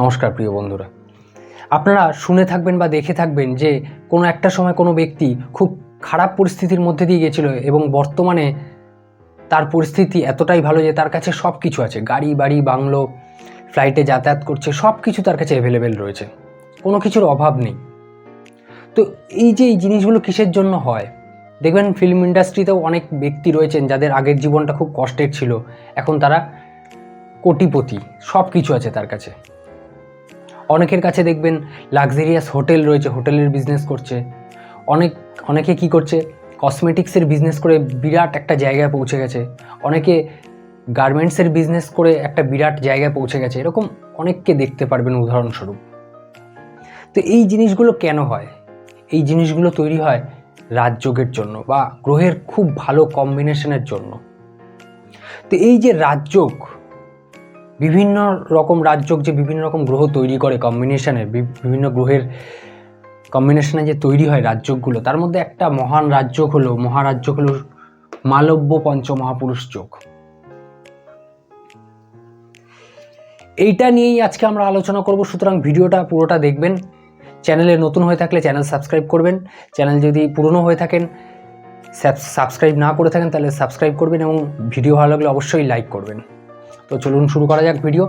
নমস্কার প্রিয় বন্ধুরা। আপনারা শুনে থাকবেন বা দেখে থাকবেন যে কোনো একটা সময় কোনো ব্যক্তি খুব খারাপ পরিস্থিতির মধ্যে দিয়ে গেছিল এবং বর্তমানে তার পরিস্থিতি এতটাই ভালো যে তার কাছে সব কিছু আছে। গাড়ি, বাড়ি, বাংলো ফ্লাইটে যাতায়াত করছে সব কিছু তার কাছে অ্যাভেলেবেল রয়েছে। কোনো কিছুর অভাব নেই। তো এই যে এই জিনিসগুলো কিসের জন্য হয়? দেখবেন ফিল্ম ইন্ডাস্ট্রিতেও অনেক ব্যক্তি রয়েছেন যাদের আগের জীবনটা খুব কষ্টের ছিল। এখন তারা কোটিপতি সব কিছু আছে তার কাছে। অনেকের কাছে দেখবেন লাক্সারিয়াস হোটেল রয়েছে হোটেলের বিজনেস করছে। অনেক, অনেকে কি করছে? কসমেটিক্সের বিজনেস করে বিরাট একটা জায়গায় পৌঁছে গেছে। অনেকে গার্মেন্টসের বিজনেস করে একটা বিরাট জায়গায় পৌঁছে গেছে। এরকম অনেককে দেখতে পারবেন উদাহরণস্বরূপ। তো এই জিনিসগুলো কেন হয়? এই জিনিসগুলো তৈরি হয় রাজযোগের জন্য বা গ্রহের খুব ভালো কম্বিনেশনের জন্য। তো এই যে রাজযোগ বিভিন্ন রকম রাজযোগ যে বিভিন্ন রকম গ্রহ তৈরি করে কম্বিনেশনের বিভিন্ন গ্রহের কম্বিনেশনে যে তৈরি হয় রাজযোগগুলো, তার মধ্যে একটা মহান রাজযোগ হলো, মহারাজযোগ হলো মালব্য পঞ্চমহাপুরুষ যোগ। এইটা নিয়েই আজকে আমরা আলোচনা করব, সুতরাং ভিডিওটা পুরোটা দেখবেন। চ্যানেলে নতুন হয়ে থাকলে চ্যানেল সাবস্ক্রাইব করবেন। চ্যানেল যদি পুরনো হয়ে থাকেন সাবস্ক্রাইব না করে থাকেন, তাহলে সাবস্ক্রাইব করবেন এবং ভিডিও ভালো লাগলে অবশ্যই লাইক করবেন। তো চলুন শুরু করা যাক ভিডিও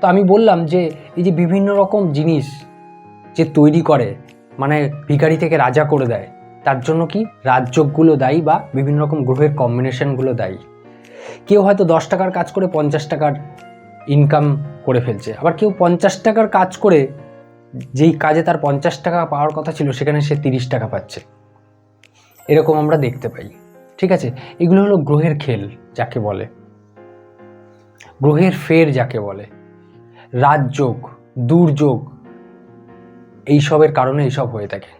তো আমি বললাম যে, এই যে বিভিন্ন রকম জিনিস যে তৈরি করে মানে ভিখারি থেকে রাজা করে দেয়, তার জন্য কি রাজযোগগুলো দায়ী বা বিভিন্ন রকম গ্রহের কম্বিনেশনগুলো দায়ী? কেউ হয়তো দশ টাকার কাজ করে পঞ্চাশ টাকার ইনকাম করে ফেলছে, আবার কেউ পঞ্চাশ টাকার কাজ করে যেই কাজে তার পঞ্চাশ টাকা পাওয়ার কথা ছিল, সেখানে সে তিরিশ টাকা পাচ্ছে। এরকম আমরা দেখতে পাই, ঠিক আছে? এগুলো হলো গ্রহের খেল, যাকে বলে। গ্রহের ফের যাকে বলে। রাজযোগ, দুর্যোগ, এইসবের কারণে এইসব হয়ে থাকে।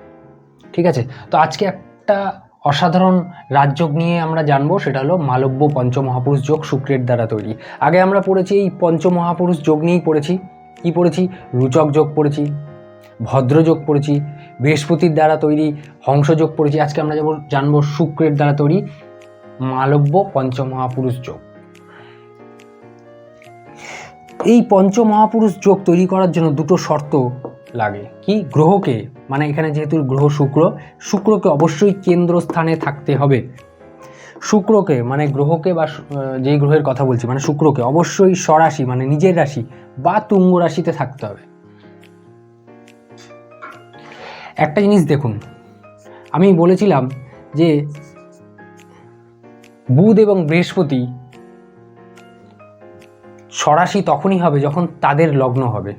ঠিক আছে? তো আজকে একটা অসাধারণ রাজযোগ নিয়ে আমরা জানব, সেটা হলো মালব্য পঞ্চমহাপুরুষ যোগ শুক্রের দ্বারা তৈরি। আগে আমরা পড়েছি এই পঞ্চমহাপুরুষ যোগ নিয়েই পড়েছি। কি পড়েছি? রুচক যোগ পড়েছি ভদ্রযোগ পড়েছি, বৃহস্পতির দ্বারা তৈরি হংসযোগ পড়েছি। আজকে আমরা যেমন জানব শুক্রের দ্বারা তৈরি মালব্য পঞ্চমহাপুরুষ যোগ। এই পঞ্চমহাপুরুষ যোগ তৈরি করার জন্য দুটো শর্ত লাগে। কি? গ্রহকে মানে এখানে যেহেতু গ্রহ শুক্র, শুক্রকে অবশ্যই কেন্দ্রস্থানে থাকতে হবে। শুক্রকে মানে গ্রহকে বা যেই গ্রহের কথা বলছি মানে শুক্রকে অবশ্যই স্বরাশি মানে নিজের রাশি বা তুঙ্গ রাশিতে থাকতে হবে। একটা জিনিস দেখুন, আমি বলেছিলাম যে বুধ এবং বৃহস্পতি স্বরাশি তখনই হবে যখন তাদের লগ্ন হবে।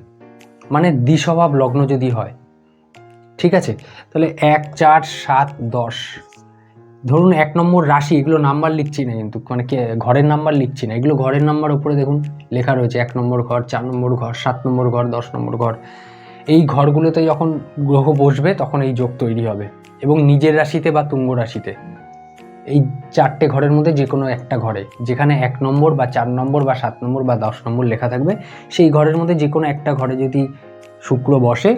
মানে দ্বিস্বভাব লগ্ন যদি হয়। ঠিক আছে? তাহলে এক, চার, সাত, দশ। ধরুন এক নম্বর রাশি, এগুলো নাম্বার লিখছি না কিন্তু মানে ঘরের নাম্বার লিখছি না। এগুলো ঘরের নাম্বার উপরে দেখুন, লেখা রয়েছে এক নম্বর ঘর, চার নম্বর ঘর, সাত নম্বর ঘর, দশ নম্বর ঘর। এই ঘরগুলোতে যখন গ্রহ বসবে, তখন এই যোগ তৈরি হবে। এবং নিজের রাশিতে বা তুঙ্গ রাশিতে। এই চারটে ঘরের মধ্যে যে কোনো একটা ঘরে, যেখানে এক নম্বর বা চার নম্বর বা সাত নম্বর বা দশ নম্বর লেখা থাকবে, সেই ঘরের মধ্যে যে কোনো একটা ঘরে যদি শুক্র বসে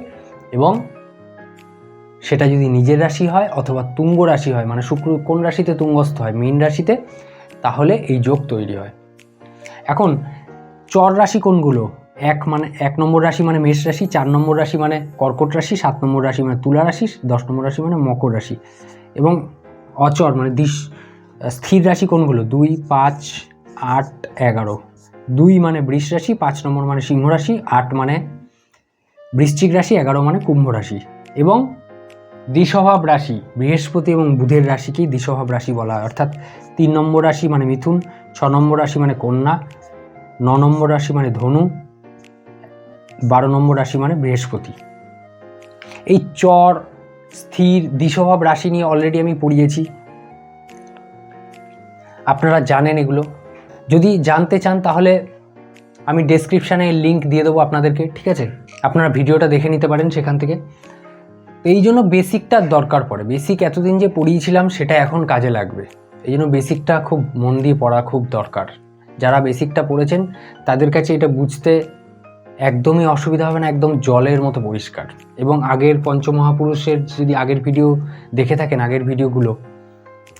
এবং সেটা যদি নিজের রাশি হয় অথবা তুঙ্গ রাশি হয় মানে শুক্র কোন রাশিতে তুঙ্গস্থ হয়, মীন রাশিতে, তাহলে এই যোগ তৈরি হয়। এখন চর রাশি কোনগুলো? এক মানে এক নম্বর রাশি মানে মেষ রাশি, চার নম্বর রাশি মানে কর্কট রাশি, সাত নম্বর রাশি মানে তুলা রাশি, দশ নম্বর রাশি মানে মকর রাশি। এবং অচর মানে দিশ, স্থির রাশি কোনগুলো? দুই, পাঁচ, আট, এগারো। দুই মানে বৃষ রাশি, পাঁচ নম্বর মানে সিংহ রাশি, আট মানে বৃশ্চিক রাশি, এগারো মানে কুম্ভ রাশি। এবং দ্বিস্বভাব রাশি, বৃহস্পতি এবং বুধের রাশিকেই দ্বিস্বভাব রাশি বলা হয়। অর্থাৎ তিন নম্বর রাশি মানে মিথুন, ছ নম্বর রাশি মানে কন্যা, ন নম্বর রাশি মানে ধনু, বারো নম্বর রাশি মানে বৃহস্পতি। এই চর স্থির দ্বিস্বভাব রাশি নিয়ে অলরেডি আমি পড়িয়েছি। আপনারা জানেন এগুলো। যদি জানতে চান তাহলে আমি ডেসক্রিপশানে লিঙ্ক দিয়ে দেবো আপনাদেরকে, ঠিক আছে? আপনারা ভিডিওটা দেখে নিতে পারেন সেখান থেকে। এই জন্য বেসিকটার দরকার পড়ে। বেসিক এতদিন যে পড়িয়েছিলাম সেটা এখন কাজে লাগবে। এই জন্য বেসিকটা খুব মন দিয়ে পড়া খুব দরকার। যারা বেসিকটা পড়েছেন, তাদের কাছে এটা বুঝতে একদমই অসুবিধা হবে না, একদম জলের মতো পরিষ্কার। এবং আগের পঞ্চমহাপুরুষের যদি আগের ভিডিও দেখে থাকেন, আগের ভিডিওগুলো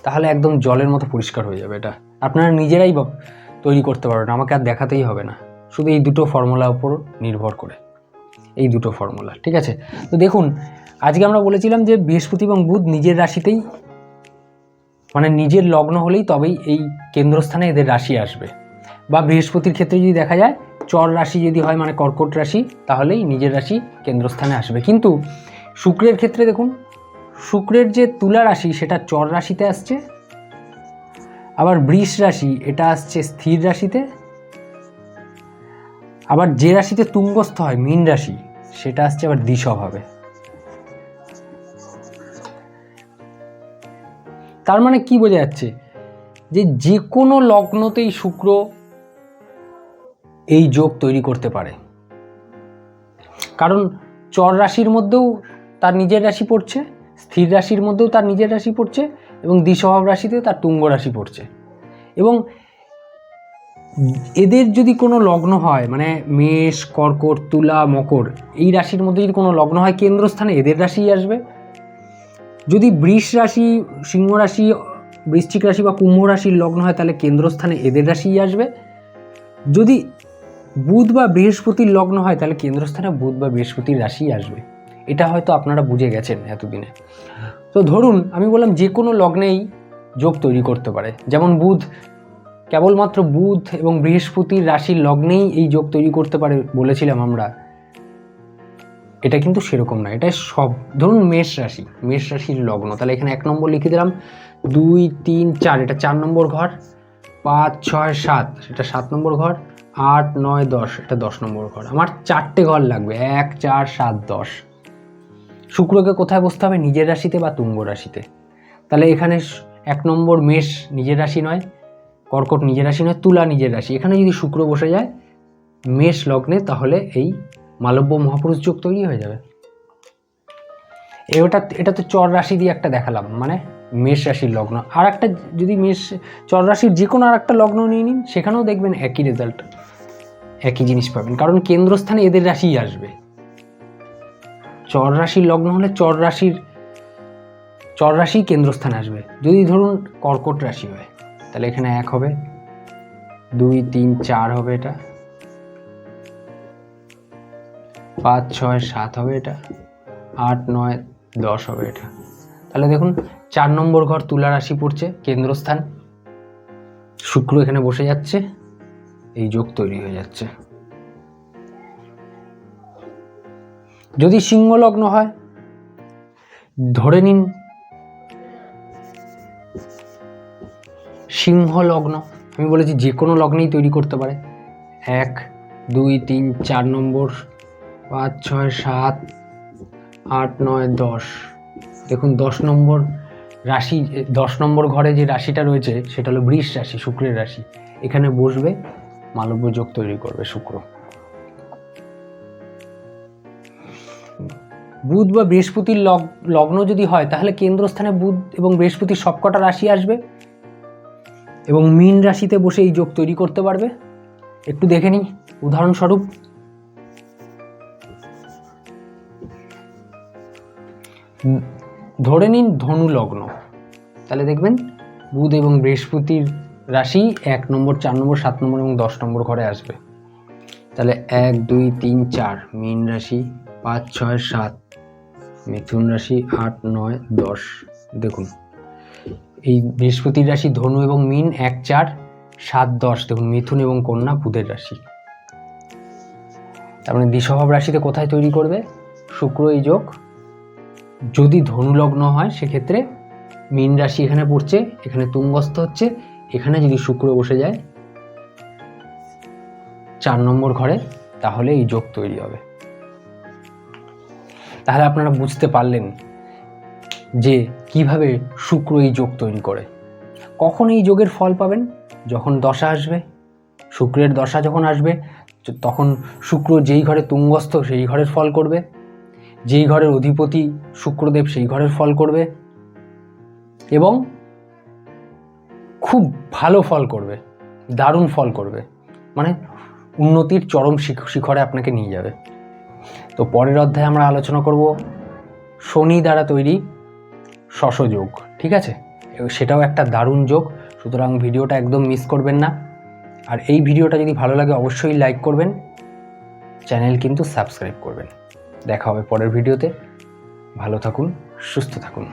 তাহলে একদম জলের মতো পরিষ্কার হয়ে যাবে এটা। আপনারা নিজেরাই তৈরি করতে পারবেন, আমাকে আর দেখাতেই হবে না। শুধু এই দুটো ফর্মুলার উপর নির্ভর করে। এই দুটো ফর্মুলা ঠিক আছে? তো দেখুন, আজকে আমরা বলেছিলাম যে বৃহস্পতি এবং বুধ নিজের রাশিতেই মানে নিজের লগ্ন হলেই তবেই এই কেন্দ্রস্থানে এদের রাশি আসবে। বা বৃহস্পতির ক্ষেত্রে যদি দেখা যায় চর রাশি যদি হয় মানে কর্কট রাশি, তাহলেই নিজের রাশি কেন্দ্রস্থানে আসবে। কিন্তু শুক্রের ক্ষেত্রে দেখুন, শুক্রের যে তুলা রাশি, সেটা চর রাশিতে আসছে, আবার বৃষ রাশি, এটা আসছে স্থির রাশিতে, আবার যে রাশিতে তুঙ্গস্থ হয়, মীন রাশি, সেটা আসছে আবার দ্বিস্বভাবে তার মানে কি বোঝা যাচ্ছে? যে যে কোনো লগ্নতেই শুক্র এই যোগ তৈরি করতে পারে। কারণ চর রাশির মধ্যেও তার নিজের রাশি পড়ছে, স্থির রাশির মধ্যেও তার নিজের রাশি পড়ছে এবং দ্বিস্বভাব রাশিতেও তার তুঙ্গ রাশি পড়ছে। এবং এদের যদি কোনো লগ্ন হয় মানে মেষ, কর্কট, তুলা, মকর, এই রাশির মধ্যে যদি কোনো লগ্ন হয়, কেন্দ্রস্থানে এদের রাশিই আসবে। যদি বৃষ রাশি, সিংহ রাশি, বৃশ্চিক রাশি বা কুম্ভ রাশির লগ্ন হয়, তাহলে কেন্দ্রস্থানে এদের রাশিই আসবে। যদি বুধ বা বৃহস্পতির লগ্ন হয়, তাহলে কেন্দ্রস্থানে বুধ বা বৃহস্পতির রাশিই আসবে। এটা হয়তো আপনারা বুঝে গেছেন এতদিনে। তো ধরুন, আমি বললাম যে কোনো লগ্নেই যোগ তৈরি করতে পারে। যেমন বুধ, কেবলমাত্র বুধ এবং বৃহস্পতির রাশির লগ্নেই এই যোগ তৈরি করতে পারে বলেছিলাম আমরা। এটা কিন্তু সেরকম না, এটা সব, ধরুন মেষ রাশি, মেষ রাশির লগ্ন, তাহলে এখানে এক নম্বর লিখে দিলাম, দুই, তিন, চার, এটা চার নম্বর ঘর, পাঁচ, ছয়, সাত এটা সাত নম্বর ঘর আট, নয়, দশ, এটা দশ নম্বর ঘর। আমার চারটে ঘর লাগবে, এক, চার, সাত, দশ। শুক্রকে কোথায় বসতে হবে? নিজের রাশিতে বা তুঙ্গ রাশিতে? তাহলে এখানে এক নম্বর মেষ নিজের রাশি নয়, কর্কট নিজের রাশি নয়, তুলা নিজের রাশি। এখানে যদি শুক্র বসে যায়, মেষ লগ্নে, তাহলে এই মালব্য মহাপুরুষ যোগ তৈরি হয়ে যাবে। এটা এটা তো চর রাশি দিয়ে একটা দেখালাম মানে মেষ রাশির লগ্ন। আর একটা যদি মেষ, চর রাশির যে কোনো আর একটা লগ্ন নিয়ে নিন, সেখানেও দেখবেন একই রেজাল্ট একই জিনিস পাবেন। কারণ কেন্দ্রস্থানে এদের রাশিই আসবে। চর রাশির লগ্ন হলে চর রাশির, চর রাশি কেন্দ্রস্থানে আসবে। যদি ধরুন কর্কট রাশি হয়, তাহলে এখানে এক হবে। দুই, তিন, চার হবে এটা। পাঁচ, ছয়, সাত হবে এটা। আট, নয়, দশ হবে এটা। তাহলে দেখুন, চার নম্বর ঘর তুলা রাশি পড়ছে, কেন্দ্রস্থান। শুক্র এখানে বসে যাচ্ছে। এই যোগ তৈরি হয়ে যাচ্ছে। যদি সিংহ লগ্ন হয়, ধরে নিন সিংহ লগ্ন আমি বলেছি যে কোনো লগ্নেই তৈরি করতে পারে। এক, দুই, তিন, চার নম্বর, পাঁচ, ছয়, সাত, আট, নয়, দশ। দেখুন, দশ নম্বর রাশি, দশ নম্বর ঘরে যে রাশিটা রয়েছে, সেটা হলো বৃষ রাশি, শুক্রের রাশি। এখানে বসবে মালব্য যোগ তৈরি করবে শুক্র। বুধ বা বৃহস্পতির লগ- লগ্ন যদি হয়, তাহলে কেন্দ্রস্থানে বুধ এবং বৃহস্পতির সবকটা রাশি আসবে এবং মীন রাশিতে বসে এই যোগ তৈরি করতে পারবে। একটু দেখে নিই, উদাহরণস্বরূপ। ধরে নিন ধনু লগ্ন। তাহলে দেখবেন বুধ এবং বৃহস্পতির রাশি এক নম্বর, চার নম্বর, সাত নম্বর এবং দশ নম্বর ঘরে আসবে। তাহলে এক, দুই, তিন, চার, মীন রাশি পাঁচ, ছয়, সাত, মিথুন রাশি আট, নয়, দশ। দেখুন, এই বৃহস্পতির রাশি ধনু এবং মীন এক, চার, সাত, দশ। দেখুন, মিথুন এবং কন্যা বুধের রাশি। তার মানে দ্বিস্বভাব রাশিতে কোথায় তৈরি করবে? শুক্র এই যোগ। যদি ধনু লগ্ন হয়, সেক্ষেত্রে মীন রাশি এখানে পড়ছে, এখানে তুঙ্গস্থ হচ্ছে এখানে যদি শুক্র বসে যায়, চার নম্বর ঘরে, তাহলে এই যোগ তৈরি হবে। তাহলে আপনারা বুঝতে পারলেন যে কীভাবে শুক্র এই যোগ তৈরি করে। কখন এই যোগের ফল পাবেন? যখন দশা আসবে, শুক্রের দশা যখন আসবে তখন শুক্র যেই ঘরে তুঙ্গস্থ সেই ঘরের ফল করবে। যেই ঘরের অধিপতি শুক্রদেব সেই ঘরের ফল করবে। এবং খুব ভালো ফল করবে, দারুণ ফল করবে। মানে উন্নতির চরম শিখ- শিখরে আপনাকে নিয়ে যাবে। তো পরের অধ্যায়ে আমরা আলোচনা করব শনি দ্বারা তৈরি শশযোগ, ঠিক আছে? সেটাও একটা দারুণ যোগ, সুতরাং ভিডিওটা একদম মিস করবেন না। আর এই ভিডিওটা যদি ভালো লাগে অবশ্যই লাইক করবেন, চ্যানেল কিন্তু সাবস্ক্রাইব করবেন। দেখা হবে পরের ভিডিওতে। ভালো থাকুন, সুস্থ থাকুন।